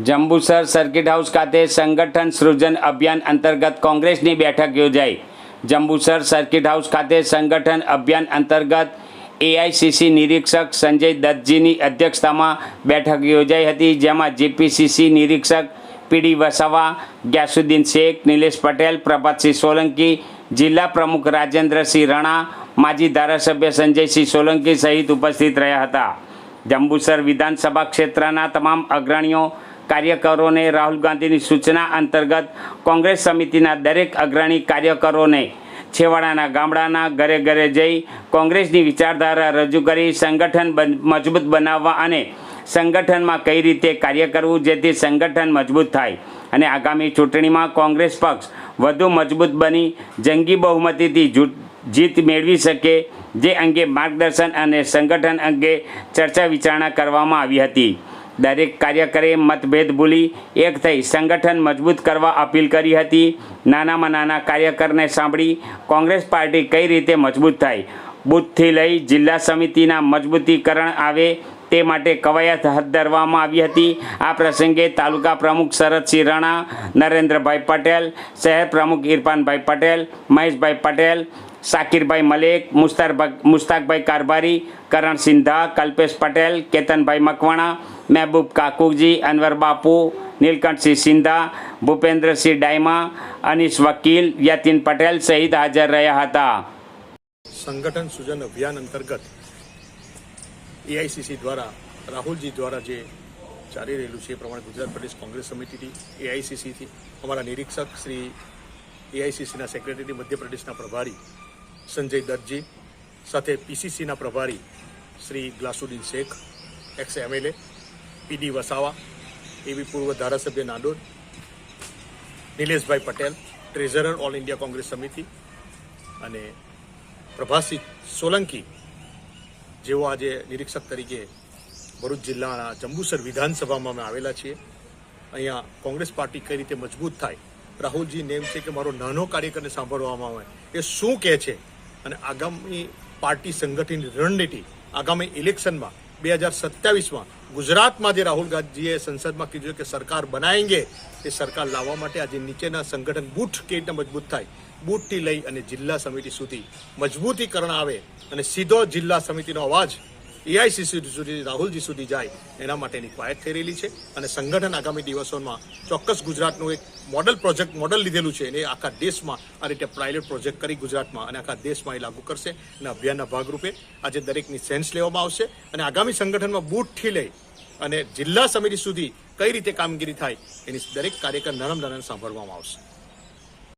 Jambusar circuit house ખાતે સંગઠન સૃજન અભિયાન અંતર્ગત કોંગ્રેસની બેઠક યોજાઈ. જંબુસર સર્કિટ હાઉસ ખાતે સંગઠન અભિયાન અંતર્ગત એઆઈસીસી નિરીક્ષક સંજય દત્તજીની અધ્યક્ષતામાં બેઠક યોજાઈ હતી, જેમાં જીપીસીસી નિરીક્ષક પીડી વસાવા, ગ્યાસુદ્દીન શેખ, નિલેશ પટેલ, પ્રભાતસિંહ સોલંકી, જિલ્લા પ્રમુખ રાજેન્દ્રસિંહ રણા, માજી ધારાસભ્ય સંજયસિંહ સોલંકી સહિત ઉપસ્થિત રહ્યા હતા. જંબુસર વિધાનસભા ક્ષેત્રના તમામ અગ્રણીઓ કાર્યકરોને રાહુલ ગાંધીની સૂચના અંતર્ગત કોંગ્રેસ સમિતિના દરેક અગ્રણી કાર્યકરોને છેવાડાના ગામડાના ઘરે ઘરે જઈ કોંગ્રેસની વિચારધારા રજૂ કરી સંગઠન મજબૂત બનાવવા અને સંગઠનમાં કઈ રીતે કાર્ય કરવું જેથી સંગઠન મજબૂત થાય. અને આગામી ચૂંટણીમાં કોંગ્રેસ પક્ષ વધુ મજબૂત બની, જંગી બહુમતીથી જીત મેળવી શકે જે અંગે માર્ગદર્શન અને સંગઠન અંગે ચર્ચા વિચારણા કરવામાં આવી હતી. દરેક કાર્યકરે મતભેદ ભૂલી એક થઈ સંગઠન મજબૂત કરવા અપીલ કરી હતી. નાનામાં નાના કાર્યકરને સાંભળી કોંગ્રેસ પાર્ટી કઈ રીતે મજબૂત થાય? બુથથી લઈ જિલ્લા સમિતિના મજબૂતીકરણ આવે તે માટે કવાયત હાથ ધરવામાં આવી હતી. આ પ્રસંગે તાલુકા પ્રમુખ શરદસિંહ રણા, નરેન્દ્રભાઈ પટેલ, શહેર પ્રમુખ ઇરફાનભાઈ પટેલ, મહેશભાઈ પટેલ સાકિરભાઈ મલેક મુસ્તારભાઈ મુસ્તાકભાઈ કારભારી કરણ સિંધા કલ્પેશ પટેલ કેતનભાઈ મકવાણા મહેબૂબ કાકુજી અનવર બાપુ નીલકંઠસિંહ સિંધા ભૂપેન્દ્રસિંહ ડાયમા અનીશ વકીલ યતિન પટેલ સહિત હાજર રહ્યા હતા સંગઠન સૂજન અભિયાન અંતર્ગત એઆઈસીસી દ્વારા રાહુલજી દ્વારા જે ચાલી રહેલું છે એ પ્રમાણે ગુજરાત પ્રદેશ કોંગ્રેસ સમિતિથી એઆઈસીસીથી અમારા નિરીક્ષક શ્રી એઆઈસીસીના સેક્રેટરી મધ્યપ્રદેશના પ્રભારી સંજય દત્તજી સાથે પીસીસીના પ્રભારી Shri Ghiasuddin Sheikh ex MLA PD Vasava એવી પૂર્વ ધારાસભ્ય Nandod Nileshbhai Patel, treasurer all India Congress સમિતિ અને પ્રભાસિંહ સોલંકી જેઓ આજે નિરીક્ષક તરીકે ભરૂચ જિલ્લાના જંબુસર વિધાનસભામાં અમે આવેલા છીએ. અહીંયા કોંગ્રેસ પાર્ટી કઈ રીતે મજબૂત થાય? રાહુલજી, નેમ છે કે મારો નાનો કાર્યકરને સાંભળવામાં આવે? એ શું કહે છે? અને આગામી પાર્ટી સંગઠનની રણનીતિ આગામી ઇલેક્શનમાં બે હજાર સત્યાવીસમાં ગુજરાતમાં જે રાહુલ ગાંધીએ સંસદમાં કીધું કે સરકાર બનાવેંગે એ સરકાર લાવવા માટે આજે નીચેના સંગઠન બૂથ કેવી રીતે મજબૂત થાય. બૂથથી લઈ અને જિલ્લા સમિતિ સુધી મજબૂતીકરણ આવે અને સીધો જિલ્લા સમિતિનો અવાજ એઆઈસીસી સુધી, રાહુલજી સુધી જાય, એના માટેની કવાયત થઈ રહેલી છે. અને સંગઠન આગામી દિવસોમાં ચોક્કસ ગુજરાતનું એક મોડલ પ્રોજેક્ટ મોડલ લીધેલું છે. એને આખા દેશમાં આ રીતે પાયલોટ પ્રોજેક્ટ કરી ગુજરાતમાં અને આખા દેશમાં એ લાગુ કરશે અને અભિયાનના ભાગરૂપે આજે દરેકની સેન્સ લેવામાં આવશે. અને આગામી સંગઠનમાં બૂથથી લઈ અને જિલ્લા સમિતિ સુધી કઈ રીતે કામગીરી થાય એની દરેક કાર્યક્રમ નરમ નરમ સાંભળવામાં આવશે.